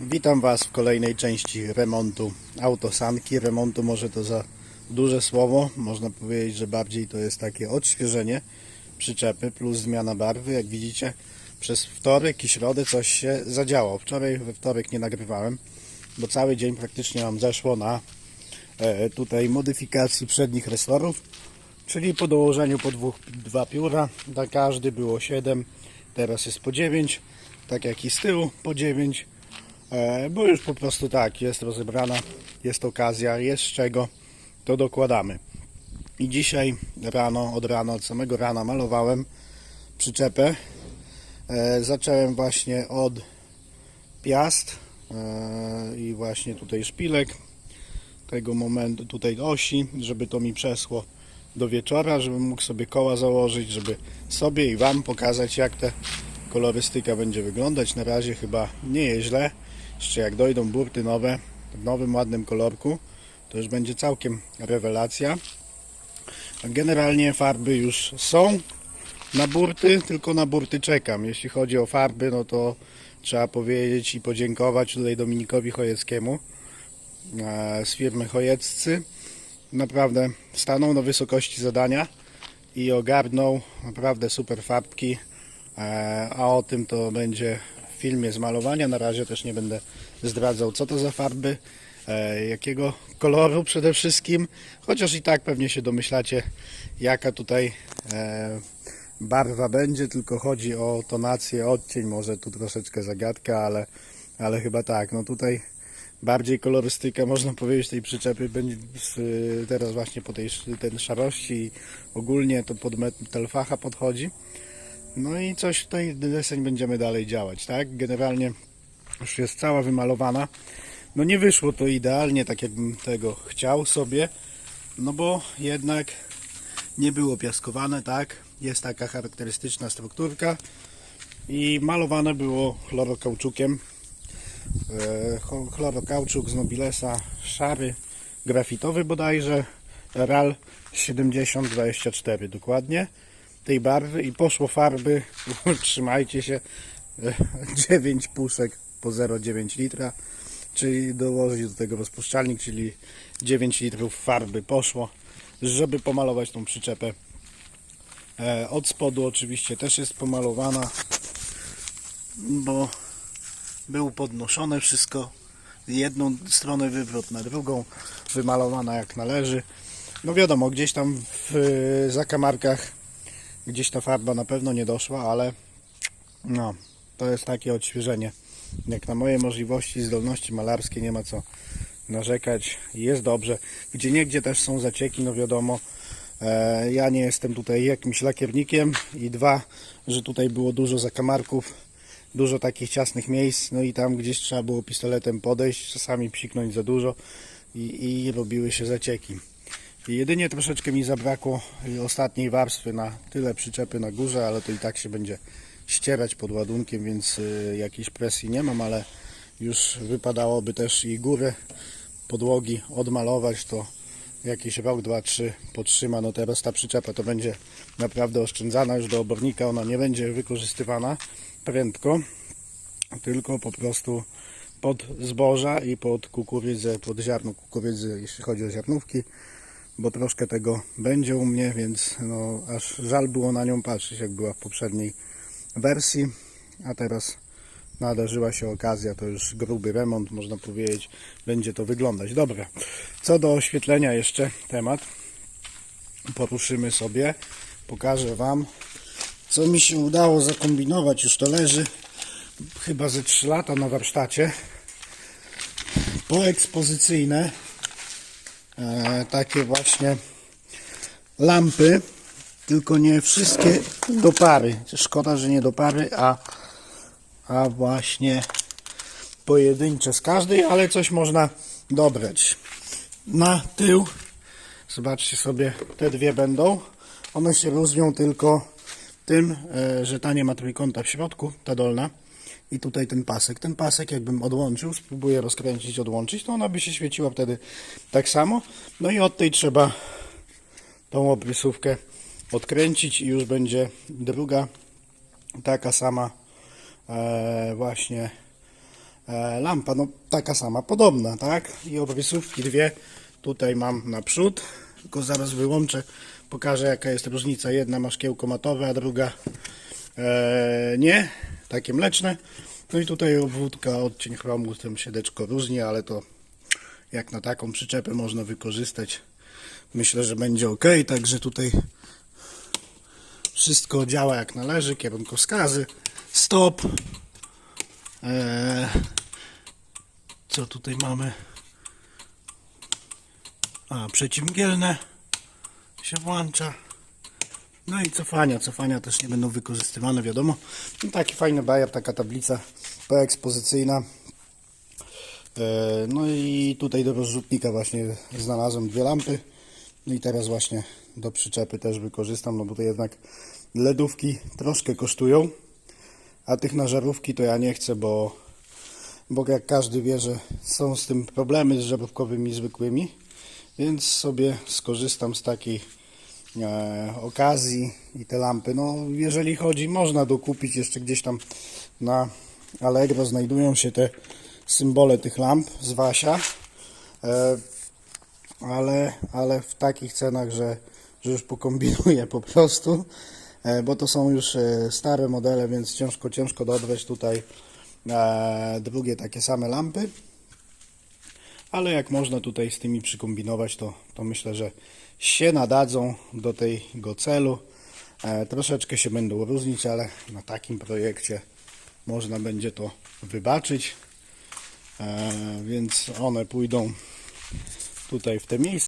Witam Was w kolejnej części remontu autosanki. Remontu może to za duże słowo. Można powiedzieć, że bardziej to jest takie odświeżenie przyczepy plus zmiana barwy. Jak widzicie, przez wtorek i środę coś się zadziało. Wczoraj we wtorek nie nagrywałem, bo cały dzień praktycznie nam zeszło na e, tutaj modyfikacji przednich resorów, czyli po dołożeniu po dwóch, dwa pióra, na każdy było 7, teraz jest po 9, tak jak i z tyłu po 9. E, bo już po prostu tak, jest rozebrana, jest okazja, jest z czego, to dokładamy. I dzisiaj rano, od rana, od samego rana malowałem przyczepę. E, zacząłem właśnie od piast e, i właśnie tutaj szpilek tego momentu, tutaj osi, żeby to mi przesło do wieczora, żebym mógł sobie koła założyć, żeby sobie i Wam pokazać jak ta kolorystyka będzie wyglądać. Na razie chyba nie jest źle. Jeszcze jak dojdą burty nowe, w nowym ładnym kolorku, to już będzie całkiem rewelacja. Generalnie farby już są na burty, tylko na burty czekam. Jeśli chodzi o farby, no to trzeba powiedzieć i podziękować tutaj Dominikowi Chojeckiemu e, z firmy Chojeccy. Naprawdę stanął na wysokości zadania i ogarnął naprawdę super farbki, e, a o tym to będzie filmie z malowania. Na razie też nie będę zdradzał co to za farby, e, jakiego koloru przede wszystkim, chociaż i tak pewnie się domyślacie jaka tutaj e, barwa będzie, tylko chodzi o tonację, odcień, może tu troszeczkę zagadka, ale, ale chyba tak, no tutaj bardziej kolorystyka, można powiedzieć, tej przyczepy będzie teraz właśnie po tej ten szarości ogólnie to pod metal facha podchodzi. No i coś tutaj deseń będziemy dalej działać, tak? Generalnie już jest cała wymalowana. No nie wyszło to idealnie, tak jakbym tego chciał sobie, no bo jednak nie było piaskowane, tak? Jest taka charakterystyczna strukturka i malowane było chlorokauczukiem. E, Chlorokauczuk z Nobilesa, szary, grafitowy bodajże, RAL 7024 dokładnie tej barwy i poszło farby, trzymajcie się, e, 9 puszek po 0,9 litra, czyli dołożyć do tego rozpuszczalnik, czyli 9 litrów farby poszło, żeby pomalować tą przyczepę. E, Od spodu oczywiście też jest pomalowana, bo był podnoszone wszystko jedną stronę wywrót na drugą, wymalowana jak należy. No wiadomo, gdzieś tam w e, zakamarkach gdzieś ta farba na pewno nie doszła, ale no, to jest takie odświeżenie. Jak na moje możliwości, zdolności malarskie nie ma co narzekać. Jest dobrze. Gdzie niegdzie też są zacieki, no wiadomo. E, ja nie jestem tutaj jakimś lakiernikiem i dwa, że tutaj było dużo zakamarków, dużo takich ciasnych miejsc, no i tam gdzieś trzeba było pistoletem podejść, czasami psiknąć za dużo i, i robiły się zacieki. Jedynie troszeczkę mi zabrakło ostatniej warstwy na tyle przyczepy na górze, ale to i tak się będzie ścierać pod ładunkiem, więc y, jakiejś presji nie mam, ale już wypadałoby też i górę podłogi odmalować, to jakiś rok, dwa, trzy potrzyma. No teraz ta przyczepa to będzie naprawdę oszczędzana już do obornika, ona nie będzie wykorzystywana prędko, tylko po prostu pod zboża i pod kukurydzę, pod ziarno kukurydzy, jeśli chodzi o ziarnówki bo troszkę tego będzie u mnie, więc no, aż żal było na nią patrzeć, jak była w poprzedniej wersji, a teraz nadarzyła się okazja, to już gruby remont, można powiedzieć, będzie to wyglądać. Dobra, co do oświetlenia jeszcze temat. Poruszymy sobie, pokażę Wam, co mi się udało zakombinować, już to leży chyba ze 3 lata na warsztacie, poekspozycyjne, takie właśnie lampy, tylko nie wszystkie do pary. Szkoda, że nie do pary, a, a właśnie pojedyncze z każdej, ale coś można dobrać. Na tył, zobaczcie sobie, te dwie będą. One się różnią tylko tym, e, że ta nie ma trójkąta w środku, ta dolna. I tutaj ten pasek. Ten pasek jakbym odłączył, spróbuję rozkręcić, odłączyć, to ona by się świeciła wtedy tak samo. No i od tej trzeba tą obrysówkę odkręcić i już będzie druga taka sama e, właśnie e, lampa, no taka sama, podobna, tak? I obrysówki dwie tutaj mam naprzód, tylko zaraz wyłączę, pokażę jaka jest różnica. Jedna ma szkiełko matowe, a druga e, nie, takie mleczne. No i tutaj obwódka, odcień chromu, tym siedeczko różni, ale to jak na taką przyczepę można wykorzystać. Myślę, że będzie ok, także tutaj wszystko działa jak należy, kierunkowskazy, stop. Eee, co tutaj mamy? A, przeciwmgielne się włącza. No i cofania, cofania też nie będą wykorzystywane, wiadomo. I taki fajny bajer, taka tablica poekspozycyjna. E, No i tutaj do rozrzutnika właśnie znalazłem dwie lampy. No i teraz właśnie do przyczepy też wykorzystam, no bo to jednak LEDówki troszkę kosztują, a tych na żarówki to ja nie chcę, bo, bo jak każdy wie, że są z tym problemy z żarówkowymi zwykłymi, więc sobie skorzystam z takiej e, okazji i te lampy. No jeżeli chodzi, można dokupić jeszcze gdzieś tam na Allegro znajdują się te symbole tych lamp z Wasia. E, ale, ale w takich cenach, że, że już pokombinuję po prostu, e, bo to są już stare modele, więc ciężko, ciężko dobrać tutaj drugie takie same lampy. Ale jak można tutaj z tymi przykombinować, to, to myślę, że się nadadzą do tego celu. E, troszeczkę się będą różnić, ale na takim projekcie można będzie to wybaczyć. E, więc one pójdą tutaj w te miejsca.